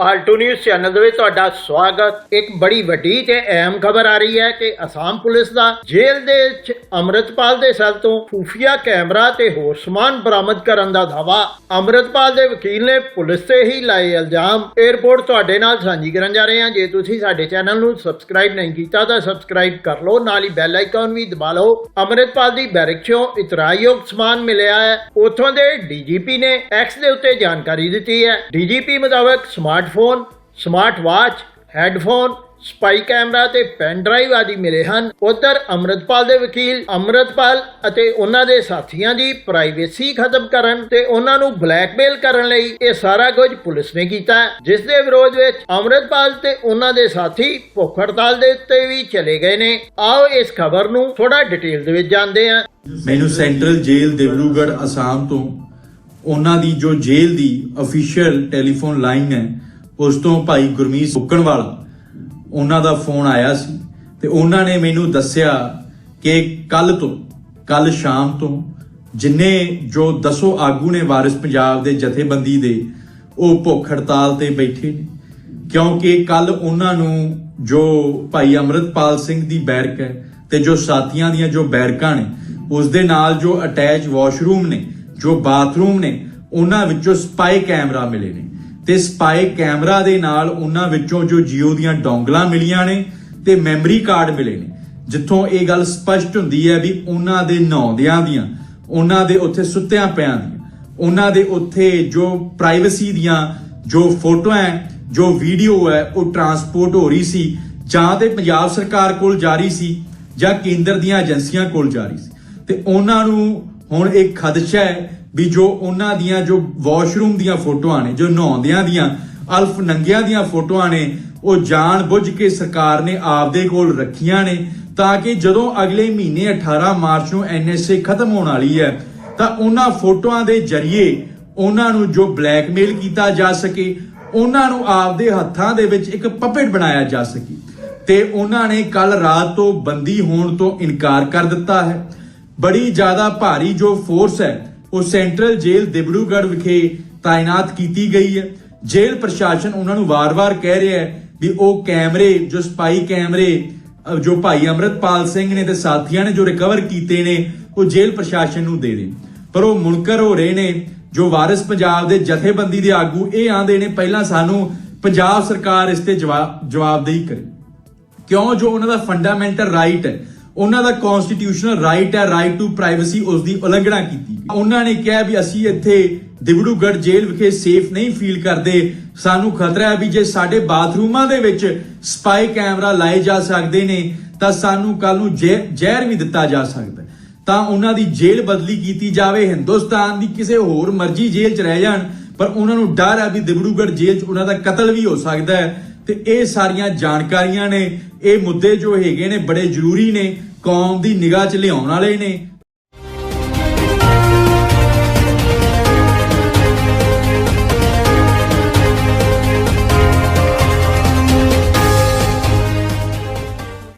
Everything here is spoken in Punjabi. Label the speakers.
Speaker 1: ਆਲਟੋ ਨਿਊਜ਼ ਚੈਨਲ ਦੇ ਵਿੱਚ ਤੁਹਾਡਾ ਸਵਾਗਤ ਇੱਕ ਬੜੀ ਵੱਡੀ ਤੇ ਅਹਿਮ ਖਬਰ ਆ ਰਹੀ ਹੈ ਕਿ ਅਸਾਮ ਪੁਲਿਸ ਦਾ ਜੇਲ੍ਹ ਦੇ ਵਿੱਚ ਅੰਮ੍ਰਿਤਪਾਲ ਦੇ ਸੈੱਲ ਤੋਂ ਖੂਫੀਆ ਕੈਮਰਾ ਤੇ ਹੋਰ ਸਮਾਨ ਬਰਾਮਦ ਕਰਨ ਦਾ ਦਾਵਾ ਅੰਮ੍ਰਿਤਪਾਲ ਦੇ ਵਕੀਲ ਨੇ ਪੁਲਿਸ ਤੇ ਹੀ ਲਾਏ ਇਲਜ਼ਾਮ 에어ਪੋਰਟ ਤੁਹਾਡੇ ਨਾਲ ਸਾਂਝੀ ਕਰਨ ਜਾ ਰਹੇ ਹਾਂ ਜੇ ਤੁਸੀਂ ਸਾਡੇ ਚੈਨਲ ਨੂੰ ਸਬਸਕ੍ਰਾਈਬ ਨਹੀਂ ਕੀਤਾ ਤਾਂ ਸਬਸਕ੍ਰਾਈਬ ਕਰ ਲਓ ਨਾਲ ਹੀ ਬੈਲ ਆਈਕਨ ਵੀ ਦਬਾ ਲਓ ਅੰਮ੍ਰਿਤਪਾਲ ਦੀ ਬੈਰਕ ਚੋਂ ਇਤਰਾਯੋਗ ਸਮਾਨ ਮਿਲਿਆ ਹੈ ਉਥੋਂ ਦੇ ਡੀਜੀਪੀ ਨੇ ਐਕਸ ਦੇ ਉੱਤੇ ਜਾਣਕਾਰੀ ਦਿੱਤੀ ਹੈ ਡੀਜੀਪੀ ਮੁਤਾਬਕ smart smartphone smart watch headphone spy camera ਤੇ ਪੈਨ ਡਰਾਈਵ ਆਦਿ ਮਿਲੇ ਹਨ। ਉਧਰ ਅੰਮ੍ਰਿਤਪਾਲ ਦੇ ਵਕੀਲ ਅੰਮ੍ਰਿਤਪਾਲ ਅਤੇ ਉਹਨਾਂ ਦੇ ਸਾਥੀਆਂ ਦੀ ਪ੍ਰਾਈਵੇਸੀ ਖਤਮ ਕਰਨ ਤੇ ਉਹਨਾਂ ਨੂੰ ਬਲੈਕਮੇਲ ਕਰਨ ਲਈ ਇਹ ਸਾਰਾ ਕੁਝ ਪੁਲਿਸ ਨੇ ਕੀਤਾ। ਹੈ, ਜਿਸ ਦੇ ਵਿਰੋਧ ਵਿੱਚ ਅੰਮ੍ਰਿਤਪਾਲ ਤੇ ਉਹਨਾਂ ਦੇ ਸਾਥੀ ਭੁੱਖ ਹੜਤਾਲ ਦੇ ਉੱਤੇ ਵੀ ਚਲੇ ਗਏ ਨੇ। ਆਓ ਇਸ ਖਬਰ ਨੂੰ ਥੋੜਾ ਡਿਟੇਲ ਦੇ ਵਿੱਚ ਜਾਣਦੇ ਹਾਂ।
Speaker 2: ਮੈਨੂੰ ਸੈਂਟਰਲ ਜੇਲ੍ਹ ਦਿਬਰੂਗੜ੍ਹ ਅਸਾਮ ਤੋਂ ਉਹਨਾਂ ਦੀ ਜੋ ਜੇਲ੍ਹ ਦੀ ਅਫੀਸ਼ੀਅਲ ਟੈਲੀਫੋਨ ਲਾਈਨ ਹੈ ਉਸ ਤੋਂ ਭਾਈ ਗੁਰਮੀਤ ਸੁੱਕਣਵਾਲਾ, ਉਹਨਾਂ ਦਾ ਫੋਨ ਆਇਆ ਸੀ ਤੇ ਉਹਨਾਂ ਨੇ ਮੈਨੂੰ ਦੱਸਿਆ ਕਿ ਕੱਲ ਤੋਂ, ਕੱਲ ਸ਼ਾਮ ਤੋਂ ਜਿੰਨੇ ਜੋ ਦਸੋ ਆਗੂ ਨੇ ਵਾਰਿਸ ਪੰਜਾਬ ਦੇ ਜਥੇਬੰਦੀ ਦੇ, ਉਹ ਭੁੱਖ ਹੜਤਾਲ ਤੇ ਬੈਠੇ ਨੇ। ਕਿਉਂਕਿ ਕੱਲ ਉਹਨਾਂ ਨੂੰ ਜੋ ਭਾਈ ਅਮਰਤਪਾਲ ਸਿੰਘ ਦੀ ਬੈਰਕ ਹੈ ਤੇ ਜੋ ਸਾਥੀਆਂ ਦੀਆਂ ਜੋ ਬੈਰਕਾਂ ਨੇ, ਉਸ ਦੇ ਨਾਲ ਜੋ ਅਟੈਚ ਵਾਸ਼ਰੂਮ ਨੇ, ਜੋ ਬਾਥਰੂਮ ਨੇ, ਉਹਨਾਂ ਵਿੱਚੋਂ ਸਪਾਈ ਕੈਮਰਾ ਮਿਲੇ ਨੇ। ਤੇ ਸਪਾਈ ਕੈਮਰਾ ਦੇ ਨਾਲ ਉਹਨਾਂ ਵਿੱਚੋਂ ਜੋ ਜੀਓ ਦੀਆਂ ਡੋਂਗਲਾਂ ਮਿਲੀਆਂ ਨੇ ਤੇ ਮੈਮਰੀ ਕਾਰਡ ਮਿਲੇ ਨੇ। ਜਿੱਥੋਂ ਇਹ ਗੱਲ ਸਪਸ਼ਟ ਹੁੰਦੀ ਹੈ ਵੀ ਉਹਨਾਂ ਦੇ ਨੌਂਦਿਆਂ ਦੀਆਂ, ਉਹਨਾਂ ਦੇ ਉੱਥੇ ਸੁੱਤਿਆਂ ਪਿਆਂ ਦੀਆਂ, ਉਹਨਾਂ ਦੇ ਉੱਥੇ ਜੋ ਪ੍ਰਾਈਵੇਸੀ ਦੀਆਂ ਜੋ ਫੋਟੋਆਂ ਹੈ, ਜੋ ਵੀਡੀਓ ਹੈ, ਉਹ ਟਰਾਂਸਪੋਰਟ ਹੋ ਰਹੀ ਸੀ ਜਾਂ ਤੇ ਪੰਜਾਬ ਸਰਕਾਰ ਕੋਲ ਜਾ ਰਹੀ ਸੀ ਜਾਂ ਕੇਂਦਰ ਦੀਆਂ ਏਜੰਸੀਆਂ ਕੋਲ ਜਾ ਰਹੀ ਸੀ। ਤੇ ਉਹਨਾਂ ਨੂੰ ਹੁਣ ਇਹ ਖਦਸ਼ਾ ਹੈ ਵੀ ਜੋ ਉਹਨਾਂ ਦੀਆਂ ਜੋ ਵਾਸ਼ਰੂਮ ਦੀਆਂ ਫੋਟੋਆਂ ਨੇ, ਜੋ ਨਹਾਉਂਦਿਆਂ ਦੀਆਂ, ਅਲਫ ਨੰਗਿਆਂ ਦੀਆਂ ਫੋਟੋਆਂ ਨੇ, ਉਹ ਜਾਣ ਬੁੱਝ ਕੇ ਸਰਕਾਰ ਨੇ ਆਪਦੇ ਕੋਲ ਰੱਖੀਆਂ ਨੇ, ਤਾਂ ਕਿ ਜਦੋਂ ਅਗਲੇ ਮਹੀਨੇ 18 ਮਾਰਚ ਨੂੰ ਐਨਐਸਏ ਖਤਮ ਹੋਣ ਵਾਲੀ ਹੈ, ਤਾਂ ਉਹਨਾਂ ਫੋਟੋਆਂ ਦੇ ਜ਼ਰੀਏ ਉਹਨਾਂ ਨੂੰ ਜੋ ਬਲੈਕਮੇਲ ਕੀਤਾ ਜਾ ਸਕੇ, ਉਹਨਾਂ ਨੂੰ ਆਪਦੇ ਹੱਥਾਂ ਦੇ ਵਿੱਚ ਇੱਕ ਪਪੇਟ ਬਣਾਇਆ ਜਾ ਸਕੇ। ਤੇ ਉਹਨਾਂ ਨੇ ਕੱਲ ਰਾਤ ਤੋਂ ਬੰਦੀ ਹੋਣ ਤੋਂ ਇਨਕਾਰ ਕਰ ਦਿੱਤਾ ਹੈ। ਬੜੀ ਜ਼ਿਆਦਾ ਭਾਰੀ ਜੋ ਫੋਰਸ ਹੈ, ਉਹ ਸੈਂਟਰਲ ਜੇਲ੍ਹ ਦਿਬੜੂਗੜ੍ਹ ਵਿਖੇ ਤਾਇਨਾਤ ਕੀਤੀ ਗਈ ਹੈ। ਜੇਲ੍ਹ ਪ੍ਰਸ਼ਾਸਨ ਉਹਨਾਂ ਨੂੰ ਵਾਰ-ਵਾਰ ਕਹਿ ਰਿਹਾ ਹੈ ਵੀ ਉਹ ਕੈਮਰੇ, ਜੋ ਸਪਾਈ ਕੈਮਰੇ ਜੋ ਭਾਈ ਅਮਰਤਪਾਲ ਸਿੰਘ ਨੇ ਤੇ ਸਾਥੀਆਂ ਨੇ ਜੋ ਰਿਕਵਰ ਕੀਤੇ ਨੇ, ਉਹ ਜੇਲ੍ਹ ਪ੍ਰਸ਼ਾਸਨ ਨੂੰ ਦੇ ਦੇਣ ਪਰ ਉਹ ਮੁਨਕਰ ਹੋ ਰਹੇ ਨੇ, ਜੋ ਵਾਰਿਸ ਪੰਜਾਬ ਦੇ ਜਥੇਬੰਦੀ ਦੇ ਆਗੂ ਇਹ ਆਂਦੇ ਨੇ, ਪਹਿਲਾਂ ਸਾਨੂੰ ਪੰਜਾਬ ਸਰਕਾਰ ਇਸ ਤੇ ਜਵਾਬ ਜਵਾਬਦੇਹੀ ਕਰੇ। ਕਿਉਂ? ਜੋ ਉਹਨਾਂ ਦਾ ਫੰਡਾਮੈਂਟਲ ਰਾਈਟ ਹੈ ਉਹਨਾਂ ਦਾ ਕਨਸਟੀਟਿਊਸ਼ਨਲ ਰਾਈਟ ਹੈ ਰਾਈਟ ਟੂ ਪ੍ਰਾਈਵੇਸੀ ਉਸ ਦੀ ਉਲੰਘਣਾ ਕੀਤੀ ਉਹਨਾਂ ਨੇ ਕਿਹਾ ਵੀ ਅਸੀਂ ਇੱਥੇ ਦਿਬੜੂਗੜ੍ਹ ਜੇਲ੍ਹ ਵਿਖੇ ਸੇਫ ਨਹੀਂ ਫੀਲ ਕਰਦੇ। ਸਾਨੂੰ ਖਤਰਾ ਹੈ ਵੀ ਜੇ ਸਾਡੇ ਬਾਥਰੂਮਾਂ ਦੇ ਵਿੱਚ ਸਪਾਈ ਕੈਮਰਾ ਲਾਏ ਜਾ ਸਕਦੇ ਨੇ, ਤਾਂ ਸਾਨੂੰ ਕੱਲ ਨੂੰ ਜ਼ਹਿ- ਜ਼ਹਿਰ ਵੀ ਦਿੱਤਾ ਜਾ ਸਕਦਾ ਤਾਂ ਉਹਨਾਂ ਦੀ ਜੇਲ੍ਹ ਬਦਲੀ ਕੀਤੀ ਜਾਵੇ। ਹਿੰਦੁਸਤਾਨ ਦੀ ਕਿਸੇ ਹੋਰ ਮਰਜ਼ੀ ਜੇਲ੍ਹ 'ਚ ਰਹਿ ਜਾਣ, ਪਰ ਉਹਨਾਂ ਨੂੰ ਡਰ ਹੈ ਵੀ ਦਿਬੜੂਗੜ੍ਹ ਜੇਲ੍ਹ 'ਚ ਉਹਨਾਂ ਦਾ ਕਤਲ ਵੀ ਹੋ ਸਕਦਾ ਹੈ। ਤੇ ਇਹ ਸਾਰੀਆਂ ਜਾਣਕਾਰੀਆਂ ਨੇ, ਇਹ ਮੁੱਦੇ ਜੋ ਹੈਗੇ ਨੇ ਬੜੇ ਜ਼ਰੂਰੀ ਨੇ, ਕੌਮ ਦੀ ਨਿਗਾਹ 'ਚ ਲਿਆਉਣ ਵਾਲੇ ਨੇ।